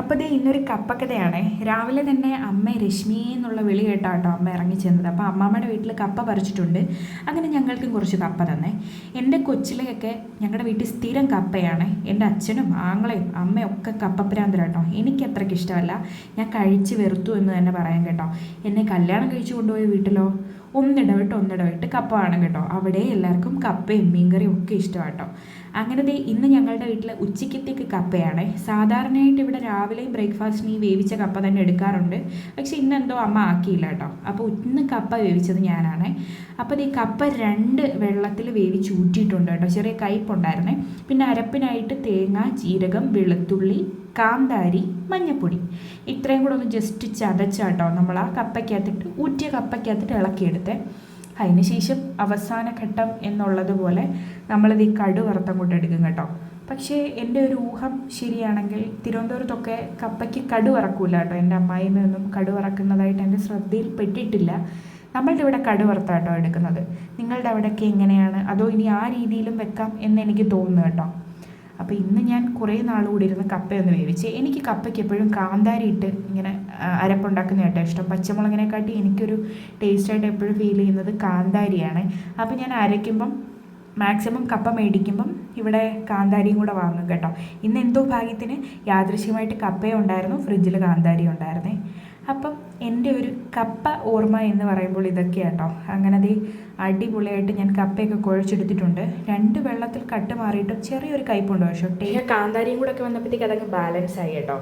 അപ്പോൾ ദേ ഇന്നൊരു കപ്പക്കഥയാണേ. രാവിലെ തന്നെ അമ്മ രശ്മി എന്നുള്ള വിളി കേട്ടാട്ടോ അമ്മ ഇറങ്ങി ചെന്നത്. അപ്പോൾ അമ്മാമ്മയുടെ വീട്ടിൽ കപ്പ പറിച്ചിട്ടുണ്ട്. അങ്ങനെ ഞങ്ങൾക്കും കുറച്ച് കപ്പ തന്നെ. എന്റെ കൊച്ചിലെയൊക്കെ ഞങ്ങളുടെ വീട്ടിൽ സ്ഥിരം കപ്പയാണ്. എന്റെ അച്ഛനും ആങ്ങളെയും അമ്മയും ഒക്കെ കപ്പപ്രാന്തരാട്ടോ എനിക്ക് അത്രയ്ക്ക് ഇഷ്ടമല്ല. ഞാൻ കഴിച്ച് വെറുത്തു എന്ന് തന്നെ പറയാൻ കേട്ടോ. എന്നെ കല്യാണം കഴിച്ചു കൊണ്ടുപോയ വീട്ടിലോ? ഒന്നിടവിട്ട് ഒന്നിടവിട്ട് കപ്പ വേണം കേട്ടോ. അവിടെ എല്ലാവർക്കും കപ്പയും മീൻകറിയും ഒക്കെ ഇഷ്ടമാണ് കേട്ടോ അങ്ങനെ ദേ ഇന്ന് ഞങ്ങളുടെ വീട്ടിൽ ഉച്ചയ്ക്കത്തേക്ക് കപ്പയാണ്. സാധാരണയായിട്ട് ഇവിടെ രാവിലെയും ബ്രേക്ക്ഫാസ്റ്റിന് ഈ വേവിച്ച കപ്പ തന്നെ എടുക്കാറുണ്ട്. പക്ഷെ ഇന്ന് എന്തോ അമ്മ ആക്കിയില്ല കേട്ടോ. അപ്പോൾ ഇന്ന് കപ്പ വേവിച്ചത് ഞാനാണ്. അപ്പോൾ ഈ കപ്പ രണ്ട് വെള്ളത്തിൽ വേവിച്ച് ഊറ്റിയിട്ടുണ്ട് കേട്ടോ. ചെറിയ കയ്പുണ്ടായിരുന്നേ. പിന്നെ അരപ്പിനായിട്ട് തേങ്ങ ജീരകം വെളുത്തുള്ളി കാന്താരി മഞ്ഞപ്പൊടി. ഇത്രയും കൂടെ ഒന്ന് ജസ്റ്റ് ചതച്ചാട്ടോ നമ്മൾ ആ കപ്പയ്ക്കകത്തിട്ട് ഊറ്റിയ കപ്പയ്ക്കകത്തിട്ട് ഇളക്കിയെടുത്തേ. അതിന് ശേഷം അവസാന ഘട്ടം എന്നുള്ളത് പോലെ നമ്മളിത് ഈ കടു വറുത്തം കൊണ്ട് എടുക്കും കേട്ടോ. പക്ഷേ എന്റെ ഒരു ഊഹം ശരിയാണെങ്കിൽ തിരുവനന്തപുരത്തൊക്കെ കപ്പയ്ക്ക് കടു വറക്കൂല കേട്ടോ. എന്റെ അമ്മായിമ്മയൊന്നും കടു വറക്കുന്നതായിട്ട് എന്റെ ശ്രദ്ധയിൽപ്പെട്ടിട്ടില്ല നമ്മളുടെ ഇവിടെ കടു വറുത്താട്ടോ എടുക്കുന്നത്. നിങ്ങളുടെ അവിടെയൊക്കെ എങ്ങനെയാണ്? അതോ ഇനി ആ രീതിയിലും വെക്കാം എന്ന് എനിക്ക് തോന്നുന്നു കേട്ടോ. അപ്പോൾ ഇന്ന് ഞാൻ കുറേ നാൾ കൂടി ഇരുന്ന് കപ്പയൊന്ന് വേവിച്ച് എനിക്ക് കപ്പയ്ക്ക് എപ്പോഴും കാന്താരി ഇട്ട് ഇങ്ങനെ അരപ്പുണ്ടാക്കുന്ന കേട്ടോ ഇഷ്ടം. പച്ചമുളകിനെക്കാട്ടി എനിക്കൊരു ടേസ്റ്റായിട്ട് എപ്പോഴും ഫീൽ ചെയ്യുന്നത് കാന്താരിയാണ്. അപ്പോൾ ഞാൻ അരയ്ക്കുമ്പം മാക്സിമം കപ്പ മേടിക്കുമ്പം ഇവിടെ കാന്താരിയും കൂടെ വാങ്ങും കേട്ടോ. ഇന്ന് എന്തോ ഭാഗ്യത്തിന് യാദൃശ്യമായിട്ട് കപ്പയും ഉണ്ടായിരുന്നു ഫ്രിഡ്ജിൽ കാന്താരി ഉണ്ടായിരുന്നേ. അപ്പം എന്റെ ഒരു കപ്പ ഓർമ്മ എന്ന് പറയുമ്പോൾ ഇതൊക്കെയാണ് കേട്ടോ അങ്ങനെ അത് അടിപൊളിയായിട്ട് ഞാൻ കപ്പയൊക്കെ കുഴച്ചെടുത്തിട്ടുണ്ട്. രണ്ട് വെള്ളത്തിൽ കട്ട് മാറിയിട്ടും ചെറിയൊരു കയ്പുണ്ട്. പക്ഷേ കാന്താരിയും കൂടെ ഒക്കെ വന്നപ്പോഴത്തേക്ക് അതങ്ങ് ബാലൻസ് ആയി കേട്ടോ.